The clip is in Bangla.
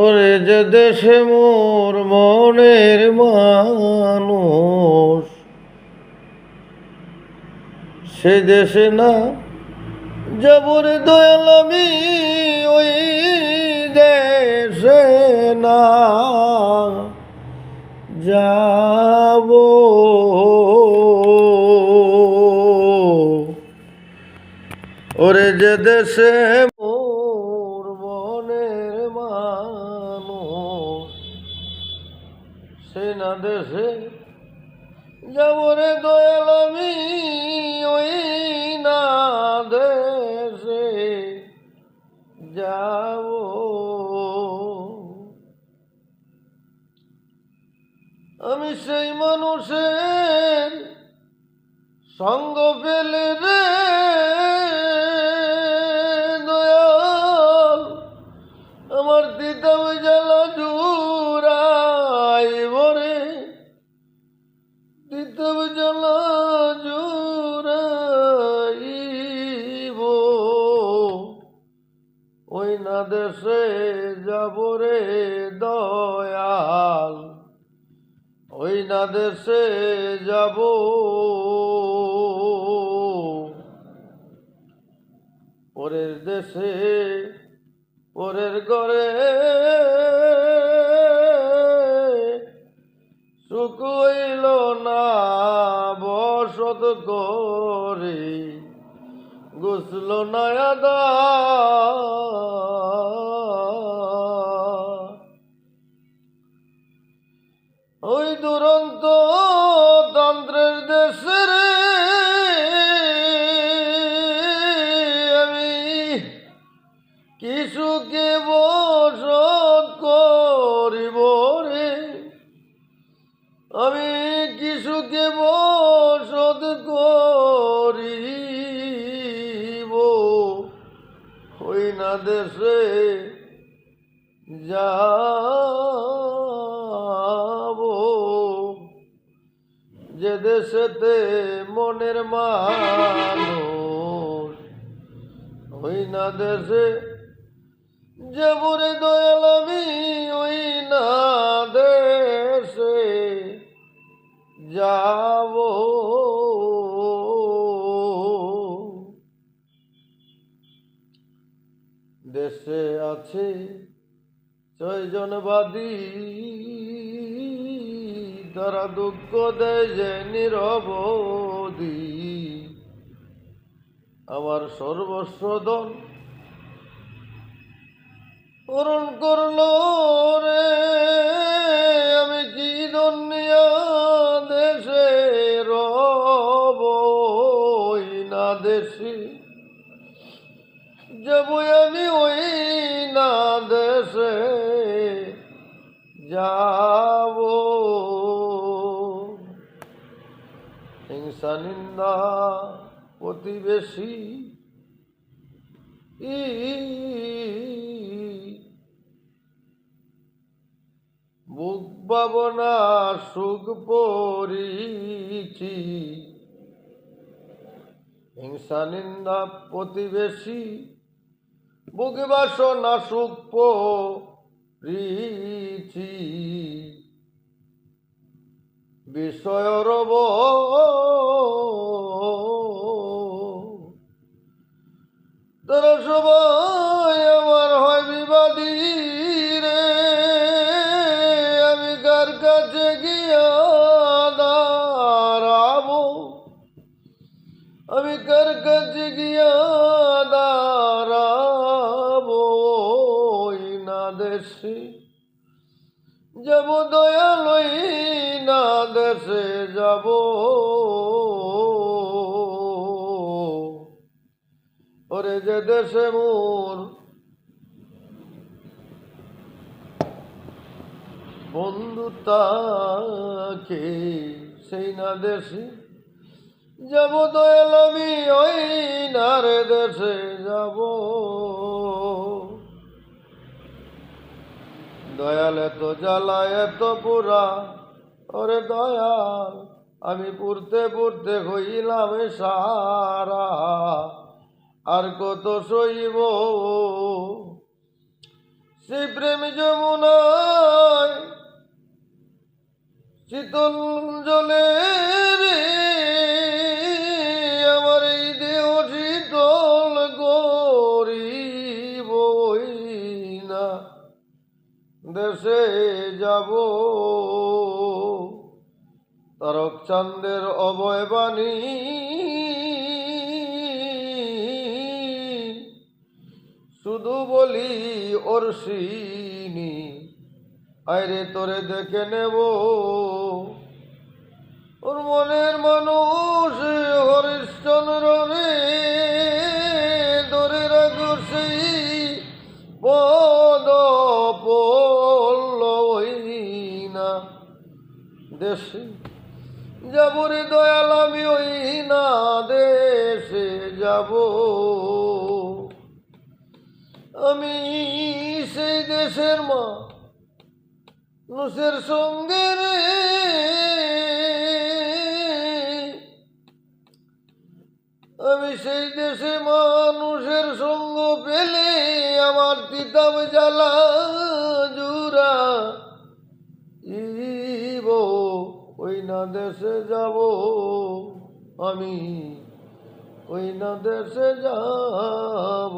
ওরে যে দেশে মোর মনের মানুষ, সে দেশে না যাবরে দয়াল আমি ওই দেশে না যাব। ওরে যে দেশে যাবরে দয়াল আমি ওই না দেশে যাব। আমি সেই মানুষের সঙ্গ পেলে রে, দয়াল। আমার দিতাম জ্বালা জুড়াই ওই না দেশে যাব রে দয়াল। ওই না দেশে যাব। পরের দেশে, পরের ঘরে হইল না, বসত করে। গুসল নয়াদা। ওই দুরন্ত দেশে যাব। যে দেশেতে মনের মানুষ, ওই না দেশে যাবরে দয়াল আমি, ওই না দেশে যাব। দেশে আছে ছয়জনবাদী তারা দুঃখ দেয় যে নিরবধি। আমার সর্বস্ব দল পূরণ করল রে। দেশে যাব হিংসা নিন্দা প্রতিবেশী ই মুখ ভাবনা সুখ পরিছি হিংসা নিন্দা প্রতিবেশী বুক বাসনা সুখ পরিছি বিষয় রব তারা সবাই আমার হয় বিবাদী রে। আমি কার কাছে গিয়া দাঁড়াবো? আমি কার কাছে গিয়া দেশে, যাব দয়ালই না দেশে যাব। ওরে যে দেশে মোর বন্ধু তাকে, সেই না দেশে। যাব দয়াল আমি ওই নারে দেশে যাব। দয়াল এত জ্বালা এত পুরা ওরে দয়াল, আমি পুরতে পুরতে হইলাম সারা। আর কত সইব? সেই প্রেম যমুনায়, শীতল জলে দেশে যাব। তারক চান্দের অভয় বাণী শুধু বলি অর্ষিনী আইরে তোরে দেখে নেব। ওর মনের মানুষ দেশে। যাব রে দয়াল, আমি ওই না দেশে যাব। আমি সেই দেশের মা নুসের সঙ্গে রে। আমি সেই দেশে মানুষের সঙ্গ পেলে আমার তিতাব জ্বালা জুরা ওই না দেশে যাব আমি ওই না দেশে যাব।